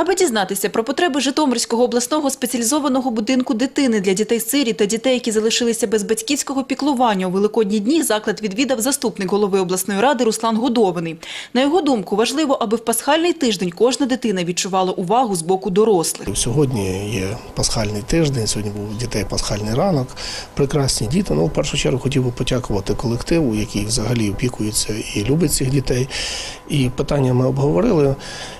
Аби дізнатися про потреби Житомирського обласного спеціалізованого будинку дитини для дітей-сирі та дітей, які залишилися без батьківського піклування у великодні дні, заклад відвідав заступник голови обласної ради Руслан Годований. На його думку, важливо, аби в пасхальний тиждень кожна дитина відчувала увагу з боку дорослих. Сьогодні є пасхальний тиждень, сьогодні був дітей пасхальний ранок. Прекрасні діти. Ну, в першу чергу хотів би подякувати колективу, який взагалі опікується і любить цих дітей. І питання ми обговорили.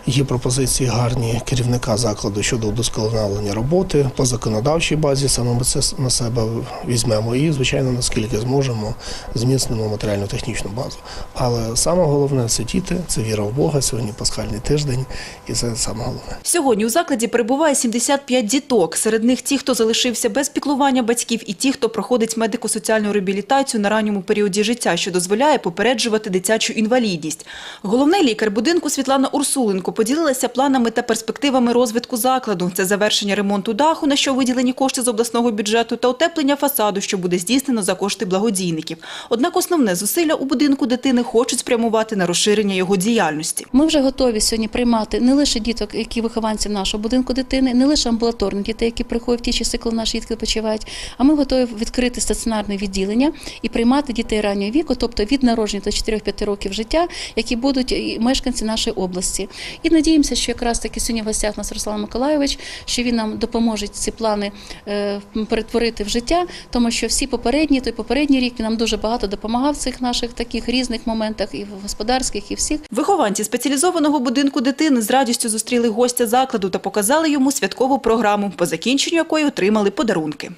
Є пропозиції гарні керівника закладу щодо удосконалення роботи по законодавчій базі. Саме ми це на себе візьмемо. І, звичайно, наскільки зможемо, зміцнимо матеріально-технічну базу. Але саме головне це діти, це віра в Бога. Сьогодні пасхальний тиждень, і це саме головне. Сьогодні у закладі перебуває 75 діток. Серед них ті, хто залишився без піклування батьків, і ті, хто проходить медико-соціальну реабілітацію на ранньому періоді життя, що дозволяє попереджувати дитячу інвалідність. Головний лікар будинку Світлана Урсуленко поділилася планами та перспективами розвитку закладу. Це завершення ремонту даху, на що виділені кошти з обласного бюджету, та утеплення фасаду, що буде здійснено за кошти благодійників. Однак основне зусилля у будинку дитини хочуть спрямувати на розширення його діяльності. Ми вже готові сьогодні приймати не лише діток, які вихованці нашого будинку дитини, не лише амбулаторних дітей, які приходять в ті часи, коли наші дітки почувають. А ми готові відкрити стаціонарне відділення і приймати дітей раннього віку, тобто від народження до 4-5 років життя, які будуть мешканці нашої області. І надіємося, що якраз таки сьогодні гостях у нас Руслан Миколайович, що він нам допоможе ці плани е, перетворити в життя, тому що всі попередні, той попередній рік він нам дуже багато допомагав в цих наших таких різних моментах, і в господарських, і всіх. Вихованці спеціалізованого будинку дитини з радістю зустріли гостя закладу та показали йому святкову програму, по закінченню якої отримали подарунки.